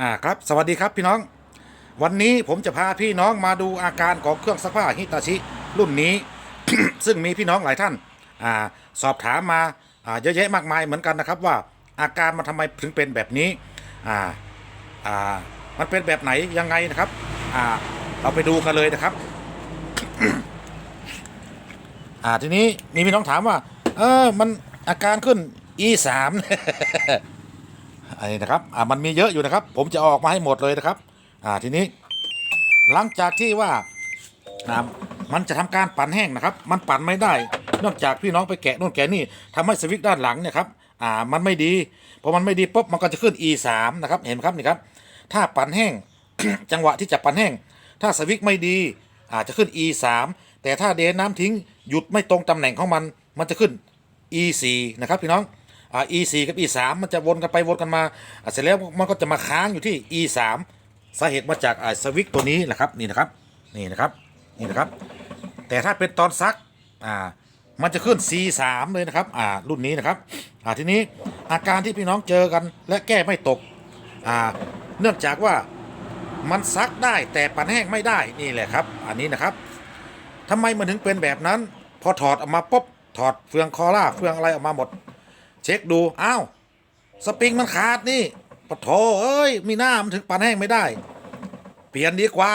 อ่าครับสวัสดีครับพี่น้อง วันนี้ผมจะพาพี่น้องมาดูอาการของเครื่องซักผ้าฮิตาชิรุ่นนี้ ซึ่งมีพี่น้องหลายท่านอ่าสอบถามมาอ่าเยอะแยะมากมายเหมือนกันนะครับว่าอาการมันทำไมถึงเป็นแบบนี้อ่าอ่ามันเป็นแบบไหนยังไงนะครับอ่าเราไปดูกันเลยนะครับอ่าทีนี้มีพี่น้องถามว่าเออมันอาการขึ้น E3 ไอ้นะครับอ่ามันมีเยอะอยู่นะครับ ผมจะออกมาให้หมดเลยนะครับ อ่าทีนี้ หลังจากที่ว่าอ่ามันจะทำการปั่นแห้งนะครับ มันปั่นไม่ได้ นอกจากพี่น้องไปแกะนู่นแกะนี่ทำให้สวิตช์ด้านหลังเนี่ยครับอ่ามันไม่ดีพอมันไม่ดีปุ๊บมันก็จะขึ้น e 3นะครับเห็นครับนี่ครับ ถ้าปั่นแห้งจังหวะที่จะปั่นแห้ง ถ้าสวิตช์ไม่ดีอาจจะขึ้น e 3แต่ถ้าเดนน้ำทิ้งหยุดไม่ตรงตำแหน่งของมัน มันจะขึ้น e 4นะครับพี่น้อง อ่า e 4กับ e 3มันจะวนกันไปวนกันมาอ่าเสร็จแล้วมันก็จะมาค้างอยู่ที่ e 3สาเหตุมาจากอ่าสวิตช์ตัวนี้แหละครับนี่นะครับนี่นะครับนี่นะครับ แต่ถ้าเป็นตอนซักอ่ามันจะขึ้น c 3เลยนะครับอ่ารุ่นนี้นะครับอ่าทีนี้อาการที่พี่น้องเจอกันและแก้ไม่ตกอ่าเนื่องจากว่ามันซักได้แต่ปั่นแห้งไม่ได้นี่แหละครับ อันนี้นะครับทำไมมันถึงเป็นแบบนั้น พอถอดออกมาปุ๊บถอดเฟืองคอล่าเฟืองอะไรออกมาหมด เช็คดู อ้าว สปริงมันขาดนี่ปะโถเอ้ย มีหน้ามันถึงปั่นแห้งไม่ได้ เปลี่ยนดีกว่า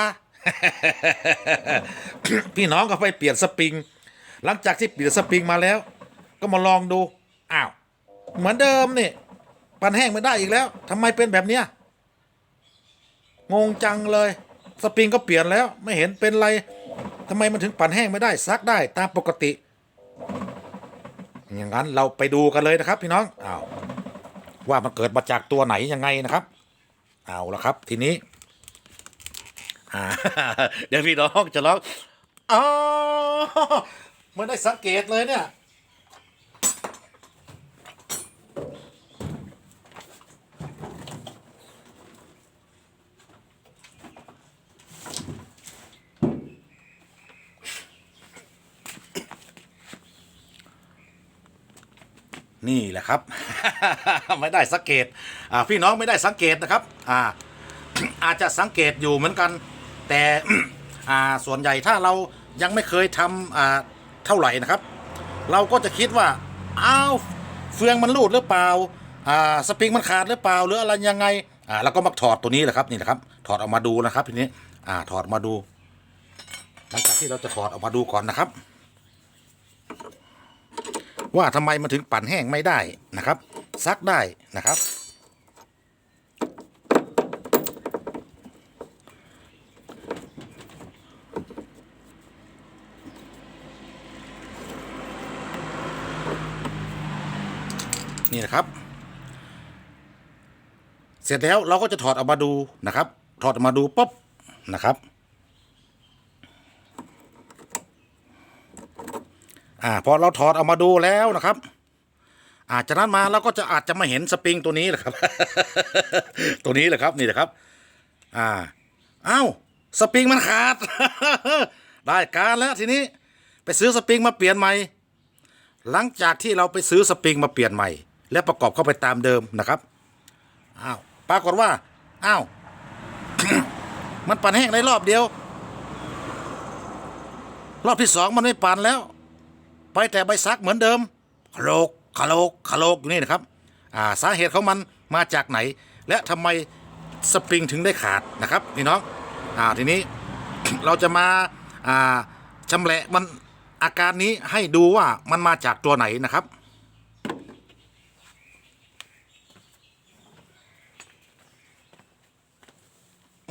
พี่น้องก็ไปเปลี่ยนสปริง หลังจากที่เปลี่ยนสปริงมาแล้ว ก็มาลองดู อ้าว เหมือนเดิมนี่ ปั่นแห้งไม่ได้อีกแล้วทำไมเป็นแบบเนี้ย งงจังเลย สปริงก็เปลี่ยนแล้ว ไม่เห็นเป็นไรทำไมมันถึงปั่นแห้งไม่ได้ซักได้ตามปกติ อย่างนั้นเราไปดูกันเลยนะครับ พี่น้องอ้าวว่ามันเกิดมาจากตัวไหนยังไงนะครับ เอาละครับ ทีนี้เดี๋ยวพี่น้องจะร้องอ๋อไม่ได้สังเกตเลยเนี่ย นี่แหละครับ ไม่ได้สังเกตพี่น้องไม่ได้สังเกตนะครับอาอาจจะสังเกตอยู่เหมือนกัน แต่ส่วนใหญ่ถ้าเรายังไม่เคยทำเท่าไหร่นะครับ เราก็จะคิดว่าอ้าวเฟืองมันรูดหรือเปล่าสปริงมันขาดหรือเปล่าหรืออะไรยังไงอ่าเราก็มาถอดตัวนี้แหละครับนี่แหละครับ ถอดออกมาดูนะครับทีนี้อ่าถอดมาดูหลังจากที่เราจะถอดออกมาดูก่อนนะครับ ว่าทำไมมันถึงปั่นแห้งไม่ได้นะครับ ซักได้นะครับ นี่นะครับ เสร็จแล้วเราก็จะถอดออกมาดูนะครับ ถอดออกมาดูปุ๊บนะครับ อ่าพอเราถอดออกมาดูแล้วนะครับอาจากนั้นมาเราก็จะอาจจะมาเห็นสปริงตัวนี้แหละครับ ตัวนี้แหละครับนี่แหละครับ อ่าอ้าวสปริงมันขาด ได้การแล้วทีนี้ไปซื้อสปริงมาเปลี่ยนใหม่ หลังจากที่เราไปซื้อสปริงมาเปลี่ยนใหม่ และประกอบเข้าไปตามเดิมนะครับอ้าวปรากฏว่าอ้าวมันปั่นแห้งในรอบเดียว รอบที่สองมันไม่ปั่นแล้ว ไปแต่ใบซักเหมือนเดิมคโลกคโลกคโลกอยู่นี่นะครับอ่าสาเหตุของมันมาจากไหน และทำไมสปริงถึงได้ขาดนะครับพี่น้องอ่าทีนี้เราจะมาอ่าชำแหละมันอาการนี้ให้ดูว่ามันมาจากตัวไหนนะครับ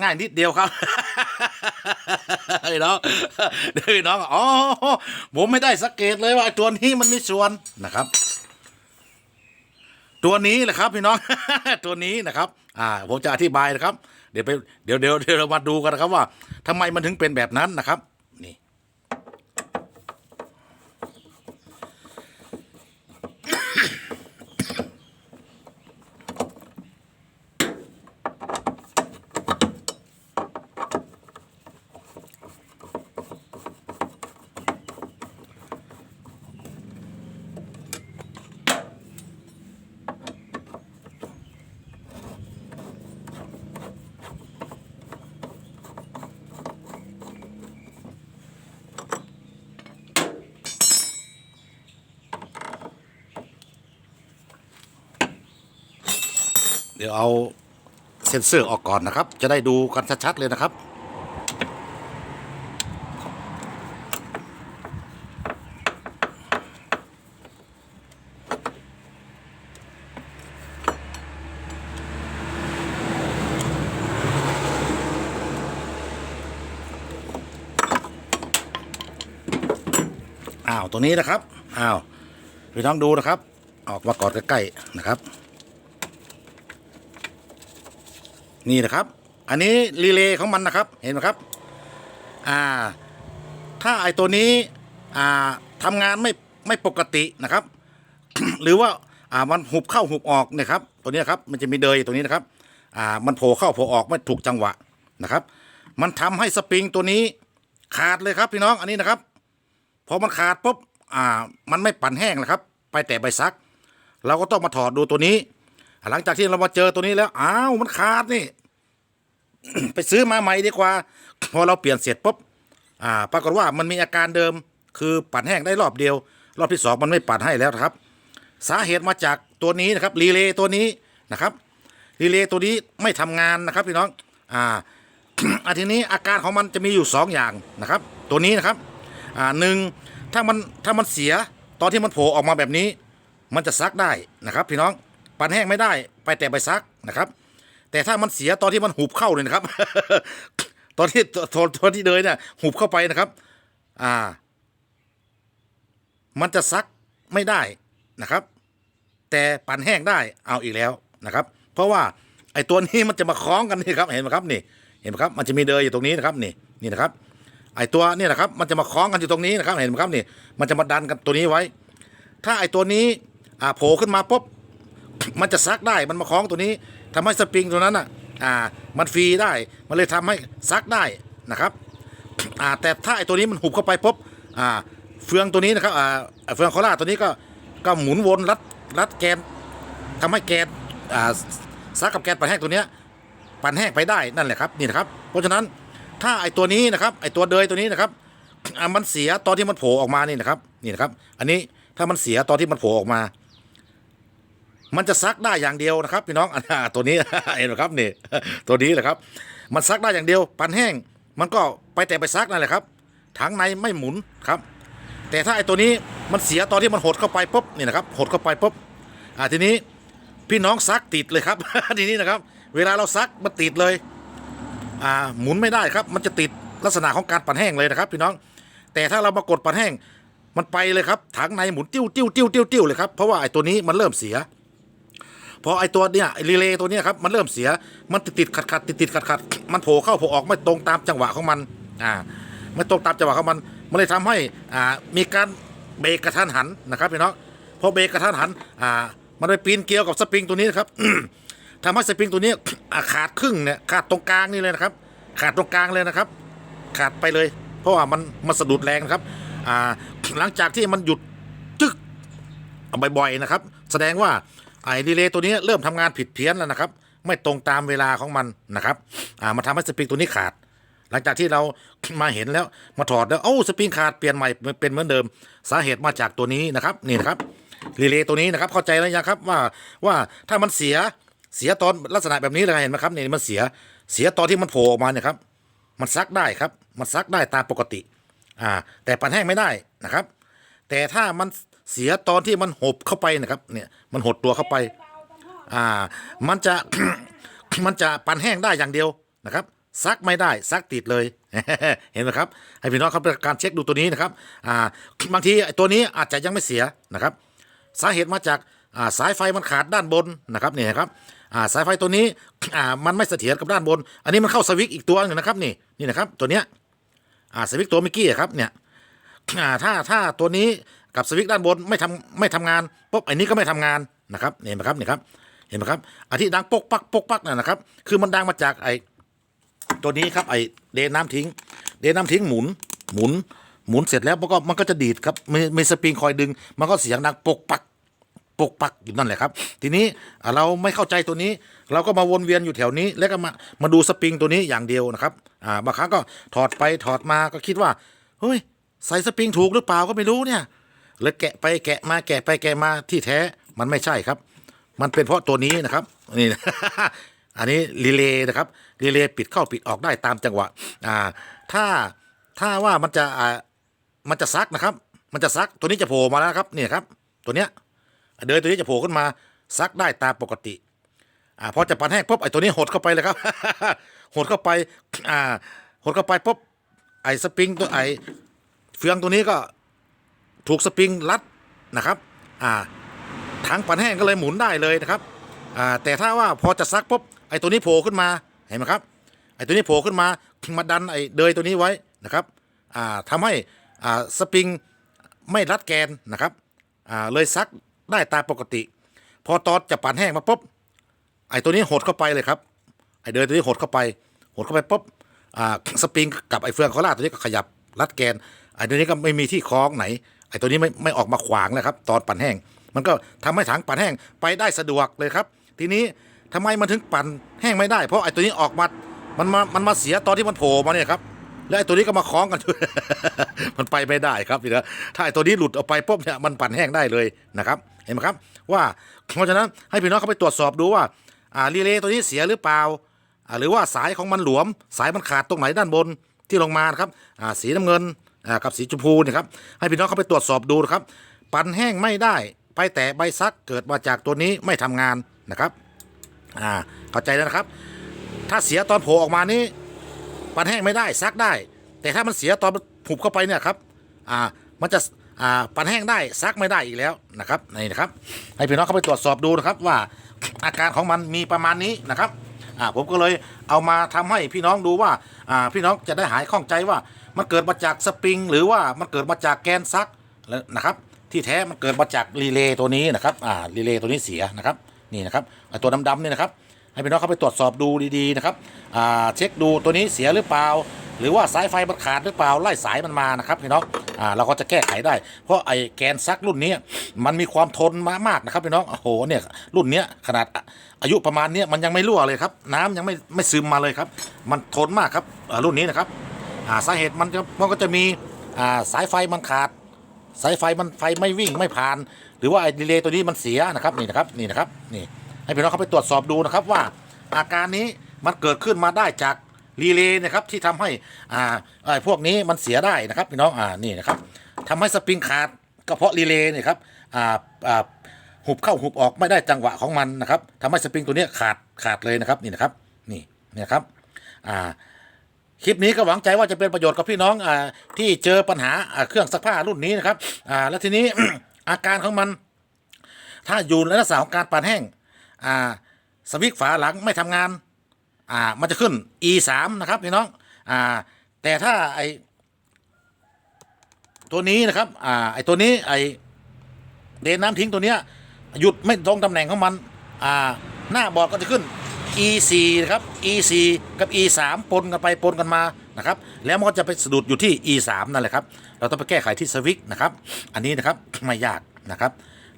ง่ายนิดเดียวครับพี่น้องเดี๋ยวพี่น้องอ๋อผมไม่ได้สังเกตเลยว่าตัวนี้มันมีส่วนนะครับ ตัวนี้แหละครับ พี่น้องตัวนี้นะครับ อ่า ผมจะอธิบายนะครับ เดี๋ยวไปเดี๋ยวเดี๋ยวเดี๋ยวเรามาดูกันนะครับว่าทำไมมันถึงเป็นแบบนั้นนะครับ นี่ น เดี๋ยวเอาเซ็นเซอร์ออกก่อนนะครับ จะได้ดูกันชัดๆเลยนะครับ อ้าวตัวนี้นะครับ อ้าวพี่น้องดูนะครับ ออกมากอดใกล้ๆนะครับ นี่นะครับ อันนี้รีเลย์ของมันนะครับเห็นไหมครับอ่าถ้าไอตัวนี้อ่าทำงานไม่ไม่ปกตินะครับ หรือว่าอ่ามันหุบเข้าหุบออกนี่ยครับ ตัวนี้ครับมันจะมีเดยตัวนี้นะครับอ่ามันโผล่เข้าโผล่ออกไม่ถูกจังหวะนะครับ มันทำให้สปริงตัวนี้ขาดเลยครับพี่น้องอันนี้นะครับพอมันขาดปุ๊บอ่ามันไม่ปั่นแห้งนะครับ ไปแต่ใบซัก เราก็ต้องมาถอดดูตัวนี้ หลังจากที่เรามาเจอตัวนี้แล้วอ้าวมันขาดนี่ ไปซื้อมาใหม่ดีกว่า พอเราเปลี่ยนเสร็จปุ๊บอ่า ปรากฏว่ามันมีอาการเดิม คือปั่นแห้งได้รอบเดียว รอบที่สองมันไม่ปั่นให้แล้วครับ สาเหตุมาจากตัวนี้นะครับรีเลย์ตัวนี้นะครับรีเลย์ตัวนี้ไม่ทำงานนะครับพี่น้องอ่าอาทีนี้อาการของมันจะมีอยู่สองอย่างนะครับ ตัวนี้นะครับอ่าหนึ่งถ้ามันถ้ามันเสียตอนที่มันโผล่ออกมาแบบนี้ มันจะซักได้นะครับพี่น้อง ปั่นแห้งไม่ได้ ไปแต่ไปซักนะครับ แต่ถ้ามันเสียตอนที่มันหุบเข้าเลยนะครับ ตอนที่ตอนตอนที่เดินเนี่ยหุบเข้าไปนะครับ อ่า มันจะซักไม่ได้นะครับ แต่ปั่นแห้งได้เอาอีกแล้วนะครับ เพราะว่าไอ้ตัวนี้มันจะมาคล้องกันนี่ครับ เห็นไหมครับนี่ เห็นไหมครับ มันจะมีเดยอยู่ตรงนี้นะครับนี่นี่นะครับ ไอ้ตัวนี่นะครับ มันจะมาคล้องกันอยู่ตรงนี้นะครับ เห็นไหมครับนี่ มันจะมาดันกันตัวนี้ไว้ ถ้าไอ้ตัวนี้อ่าโผล่ขึ้นมาปุ๊บ มันจะซักได้มันมาคล้องตัวนี้ทำให้สปริงตัวนั้นอะอ่ามันฟรีได้มันเลยทำให้ซักได้นะครับอ่าแต่ถ้าไอ้ตัวนี้มันหุบเข้าไปปุ๊บอ่าเฟืองตัวนี้นะครับอ่าเฟืองโคราตัวนี้ก็ก็หมุนวนรัดรัดแกนทำให้แกนอ่าซักกับแกนปั่นแห้งตัวเนี้ยปั่นแห้งไปได้นั่นแหละครับนี่นะครับ เพราะฉะนั้นถ้าไอ้ตัวนี้นะครับไอ้ตัวเดยตัวนี้นะครับอ่ามันเสียตอนที่มันโผล่ออกมานี่นะครับนี่นะครับ อันนี้ถ้ามันเสียตอนที่มันโผล่ออกมา มันจะซักได้อย่างเดียวนะครับ พี่น้องอตัวนี้เห็นไหมครับนี่ตัวนี้แหละครับ มันซักได้อย่างเดียว ปั่นแห้ง มันก็ไปแต่ไปซักนั่นแหละครับถังในไม่หมุนครับ แต่ถ้าไอ้ตัวนี้มันเสียตอนที่มันหดเข้าไปปุ๊บนี่นะครับหดเข้าไปปุ๊บอ่าทีนี้พี่น้องซักติดเลยครับ ทีนี้นะครับ เวลาเราซักมันติดเลยอ่าหมุนไม่ได้ครับ มันจะติดลักษณะของการปั่นแห้งเลยนะครับ พี่น้อง แต่ถ้าเรามากดปั่นแห้งมันไปเลยครับถังในหมุนติ้วติ้วติ้วติ้วติ้วเลยครับเพราะว่าไอ้ตัวนี้มันเริ่มเสีย พอไอตัวเนี่ยรีเลย์ตัวเนี้ยครับมันเริ่มเสียมันติดติดขัดขัดติดติดขัดขัดมันโผล่เข้าโผล่ออกไม่ตรงตามจังหวะของมันอ่าไม่ตรงตามจังหวะของมันมันเลยทำให้อ่ามีการเบรกกระทันหันนะครับพี่น้องพอเบรกกระทันหันอ่ามันไปปีนเกลียวกับสปริงตัวนี้นะครับทำให้สปริงตัวนี้อาขาดครึ่งเนี่ยขาดตรงกลางนี่เลยนะครับ ขาดตรงกลางเลยนะครับ ขาดไปเลย เพราะว่ามันมันสะดุดแรงนะครับอ่าหลังจากที่มันหยุดจึ๊กบ่อยๆนะครับ แสดงว่า ไอ้ดีเลย์ตัวนี้เริ่มทำงานผิดเพี้ยนแล้วนะครับ ไม่ตรงตามเวลาของมันนะครับอ่ามาทำให้สปริงตัวนี้ขาด หลังจากที่เรามาเห็นแล้วมาถอดแล้วโอ้สปริงขาดเปลี่ยนใหม่เป็นเหมือนเดิม สาเหตุมาจากตัวนี้นะครับนี่นะครับรีเลย์ตัวนี้นะครับเข้าใจแล้วยังครับว่าว่าถ้ามันเสียเสียตอนลักษณะแบบนี้เลยเห็นไหมครับนี่มันเสียเสียตอนที่มันโผล่ออกมาเนี่ยครับมันซักได้ครับ มันซักได้ตามปกติอ่าแต่ปั่นแห้งไม่ได้นะครับ แต่ถ้ามัน เสียตอนที่มันหบเข้าไปนะครับเนี่ยมันหดตัวเข้าไปอ่ามันจะ มันจะปั่นแห้งได้อย่างเดียวนะครับซักไม่ได้ซักติดเลยเห็นไหมครับให้พี่น้องครับการเช็คดูตัวนี้นะครับอ่าบางทีตัวนี้อาจจะยังไม่เสียนะครับ สาเหตุมาจากอ่าสายไฟมันขาดด้านบนนะครับเนี่ยครับอ่าสายไฟตัวนี้อ่ามันไม่เสถียรกับด้านบน อันนี้มันเข้าสวิตอีกตัวหนึงนะครับนี่นี่นะครับตัวเนี้ยอ่าสวิตตัวเมื่อกี้ครับเนี่ยอ่าถ้าถ้าตัวนี้ กับสวิตช์ด้านบนไม่ทำไม่ทำงานปุ๊บไอ้นี้ก็ไม่ทำงานนะครับเห็นไหมครับเนี่ครับเห็นไหมครับอันที่ดังปกปักปกปักนั่นนะครับ คือมันดังมาจากไอ้ตัวนี้ครับไอ้เดนน้ำทิ้ง เดนน้ำทิ้งหมุนหมุนหมุนเสร็จแล้วมันก็มันก็จะดีดครับมีมีสปริงคอยดึง มันก็เสียงดังปกปักปกปักอยู่นั่นแหละครับ ทีนี้เราไม่เข้าใจตัวนี้ เราก็มาวนเวียนอยู่แถวนี้ แล้วก็มามาดูสปริงตัวนี้อย่างเดียวนะครับอ่าบางครั้งก็ถอดไปถอดมาก็คิดว่าเฮ้ยใส่สปริงถูกหรือเปล่าก็ไม่รู้เนี่ย เลยแกะไปแกะมาแกะไปแกะมาที่แท้มันไม่ใช่ครับ มันเป็นเพราะตัวนี้นะครับนี่ อันนี้รีเลย์นะครับรีเลย์ปิดเข้าปิดออกได้ตามจังหวะอ่าถ้าถ้าว่ามันจะอ่ามันจะซักนะครับ มันจะซักตัวนี้จะโผล่มาแล้วครับนี่ครับตัวเนี้ยเดินตัวนี้จะโผล่ขึ้นมาซักได้ตามปกติอ่าพอจะปั่นแห้งปุ๊บไอ้ตัวนี้หดเข้าไปเลยครับ หดเข้าไปอ่าหดเข้าไปปุ๊บไอ้สปริงตัวไอ้เฟืองตัวนี้ก็ ถูกสปริงรัดนะครับอ่าถังปั่นแห้งก็เลยหมุนได้เลยนะครับอ่าแต่ถ้าว่าพอจะซักปุ๊บไอ้ตัวนี้โผล่ขึ้นมาเห็นไหมครับไอ้ตัวนี้โผล่ขึ้นมามาดันไอ้เดยตัวนี้ไว้นะครับอ่าทำให้อ่าสปริงไม่รัดแกนนะครับอ่าเลยซักได้ตามปกติ พอตอนจะปั่นแห้งมาปุ๊บไอ้ตัวนี้หดเข้าไปเลยครับไอ้เดินตัวนี้หดเข้าไป หดเข้าไปปุ๊บอ่าสปริงกับไอ้เฟืองโคราตัวนี้ก็ขยับรัดแกนไอ้ตัวนี้ก็ไม่มีที่คล้องไหน อ้ตัวนี้ไม่ไม่ออกมาขวางนะครับ ตอนปั่นแห้ง มันก็ทำให้ถังปั่นแห้งไปได้สะดวกเลยครับ ทีนี้ทำไมมันถึงปั่นแห้งไม่ได้ เพราะไอ้ตัวนี้ออกมามันมามันมาเสียตอนที่มันโผล่มาเนี่ยครับแล้วไอ้ตัวนี้ก็มาคล้องกัน มันไปไม่ได้ครับพี่นะถ้าไอ้ตัวนี้หลุดออกไปปุ๊บเนี่ยมันปั่นแห้งได้เลยนะครับ เห็นไหมครับ ว่าเพราะฉะนั้นให้พี่น้องเขาไปตรวจสอบดูว่าอ่ารีเลย์ตัวนี้เสียหรือเปล่าหรือว่าสายของมันหลวม สายมันขาดตรงไหนด้านบนที่ลงมานะครับอ่าสีน้ำเงิน กับสีชมพูนี่ครับให้พี่น้องเข้าไปตรวจสอบดูนะครับปั่นแห้งไม่ได้ไปแต่ใบซักเกิดมาจากตัวนี้ไม่ทำงานนะครับอ่าเข้าใจแล้วนะครับ ถ้าเสียตอนโผล่ออกมานี้ปั่นแห้งไม่ได้ซักได้ แต่ถ้ามันเสียตอนมันผูกเข้าไปเนี่ยครับอ่ามันจะอ่าปั่นแห้งได้ซักไม่ได้อีกแล้วนะครับนี่นะครับให้พี่น้องเข้าไปตรวจสอบดูนะครับว่าอาการของมันมีประมาณนี้นะครับ อ่าผมก็เลยเอามาทำให้พี่น้องดูว่าอ่าพี่น้องจะได้หายข้องใจว่ามันเกิดมาจากสปริง หรือว่ามันเกิดมาจากแกนซักแล้วนะครับที่แท้มันเกิดมาจากรีเลย์ตัวนี้นะครับอ่ารีเลย์ตัวนี้เสียนะครับนี่นะครับตัวดำๆนี่นะครับให้พี่น้องเข้าไปตรวจสอบดูดีๆนะครับอ่าเช็คดูตัวนี้เสียหรือเปล่า หรือว่าสายไฟมันขาดหรือเปล่าไล่สายมันมานะครับพี่น้องอ่าเราก็จะแก้ไขได้ เพราะไอ้แกนซักรุ่นนี้มันมีความทนมามากนะครับพี่น้องโอ้โหเนี่ยรุ่นเนี้ยขนาดอายุประมาณเนี้ยมันยังไม่รั่วเลยครับ น้ำยังไม่ไม่ซึมมาเลยครับ มันทนมากครับอ่ารุ่นนี้นะครับอ่าสาเหตุมันจะมันก็จะมีอ่าสายไฟมันขาด สายไฟมันไฟไม่วิ่งไม่ผ่าน หรือว่าไอ้ดีเลย์ตัวนี้มันเสียนะครับนี่นะครับนี่นะครับนี่ให้พี่น้องเขาไปตรวจสอบดูนะครับว่าอาการนี้มันเกิดขึ้นมาได้จาก รีเลย์นะครับที่ทำให้อ่าไอ้พวกนี้มันเสียได้นะครับพี่น้องอ่านี่นะครับทำให้สปริงขาดก็เพาะรีเลย์นี่ครับอ่าอ่าหุบเข้าหุบออกไม่ได้จังหวะของมันนะครับทำให้สปริงตัวนี้ขาดขาดเลยนะครับนี่นะครับนี่นี่ครับอ่าคลิปนี้ก็หวังใจว่าจะเป็นประโยชน์กับพี่น้องอ่าที่เจอปัญหาอ่าเครื่องซักผ้ารุ่นนี้นะครับอ่าแล้วทีนี้อาการของมัน ถ้าอยู่ในลักษณะของการปั่นแห้งอ่าสวิตช์ฝาหลังไม่ทำงาน อ่ามันจะขึ้น e 3นะครับพี่น้องอ่าแต่ถ้าไอตัวนี้นะครับอ่าไอตัวนี้ไอเดนน้ำทิ้งตัวเนี้ยหยุดไม่ตรงตำแหน่งของมันอ่าหน้าบอร์ดก็จะขึ้น E4 นะครับ E4 กับ E3 ปนกันไปปนกันมานะครับ แล้วมันก็จะไปสะดุดอยู่ที่ E3 นั่นแหละครับ เราต้องไปแก้ไขที่สวิตช์นะครับ อันนี้นะครับไม่ยากนะครับ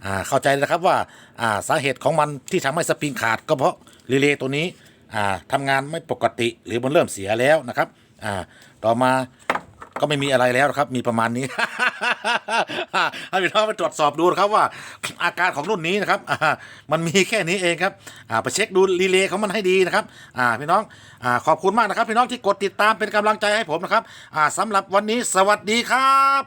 อ่าเข้าใจนะครับว่าอ่าสาเหตุของมันที่ทำให้สปริงขาดก็เพราะรีเลย์ตัวนี้ อ่าทำงานไม่ปกติหรือมันเริ่มเสียแล้วนะครับอ่าต่อมาก็ไม่มีอะไรแล้วนะครับ มีประมาณนี้ ให้พี่น้องไปตรวจสอบดูนะครับว่า อาการของรุ่นนี้นะครับมันมีแค่นี้เองครับไปเช็คดูรีเลย์ของมันให้ดีนะครับพี่น้องอขอบคุณมากนะครับ พี่น้องที่กดติดตามเป็นกำลังใจให้ผมนะครับอ่าสำหรับวันนี้สวัสดีครับ